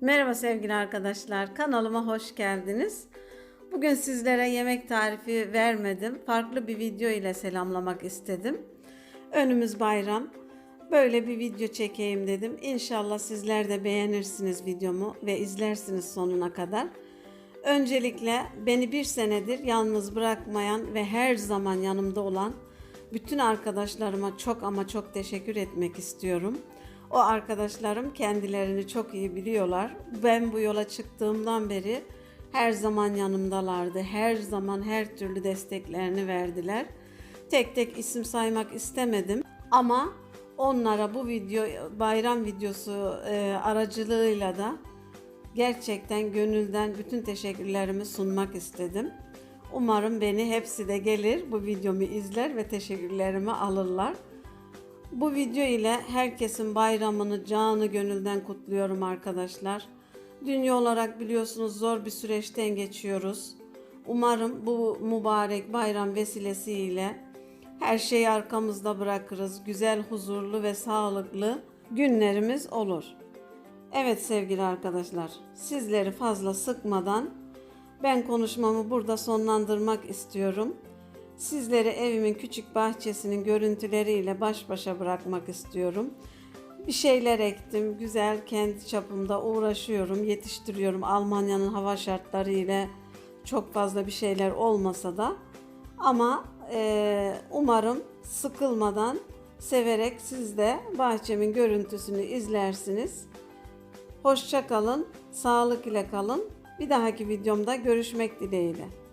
Merhaba sevgili arkadaşlar, kanalıma hoş geldiniz. Bugün sizlere yemek tarifi vermedim. Farklı bir video ile selamlamak istedim. Önümüz bayram. Böyle bir video çekeyim dedim. İnşallah sizler de beğenirsiniz videomu ve izlersiniz sonuna kadar. Öncelikle beni bir senedir yalnız bırakmayan ve her zaman yanımda olan bütün arkadaşlarıma çok ama çok teşekkür etmek istiyorum. O arkadaşlarım kendilerini çok iyi biliyorlar. Ben bu yola çıktığımdan beri her zaman yanımdalardı. Her zaman her türlü desteklerini verdiler. Tek tek isim saymak istemedim ama onlara bu video bayram videosu e, aracılığıyla da gerçekten gönülden bütün teşekkürlerimi sunmak istedim. Umarım beni hepsi de gelir, bu videomu izler ve teşekkürlerimi alırlar. Bu video ile herkesin bayramını canı gönülden kutluyorum arkadaşlar. Dünya olarak biliyorsunuz zor bir süreçten geçiyoruz. Umarım bu mübarek bayram vesilesiyle her şeyi arkamızda bırakırız. Güzel, huzurlu ve sağlıklı günlerimiz olur. Evet sevgili arkadaşlar, sizleri fazla sıkmadan ben konuşmamı burada sonlandırmak istiyorum. Sizleri evimin küçük bahçesinin görüntüleriyle baş başa bırakmak istiyorum. Bir şeyler ektim, güzel kendi çapımda uğraşıyorum, yetiştiriyorum. Almanya'nın hava şartları ile çok fazla bir şeyler olmasa da ama e, umarım sıkılmadan severek siz de bahçemin görüntüsünü izlersiniz. Hoşça kalın, sağlık ile kalın. Bir dahaki videomda görüşmek dileğiyle.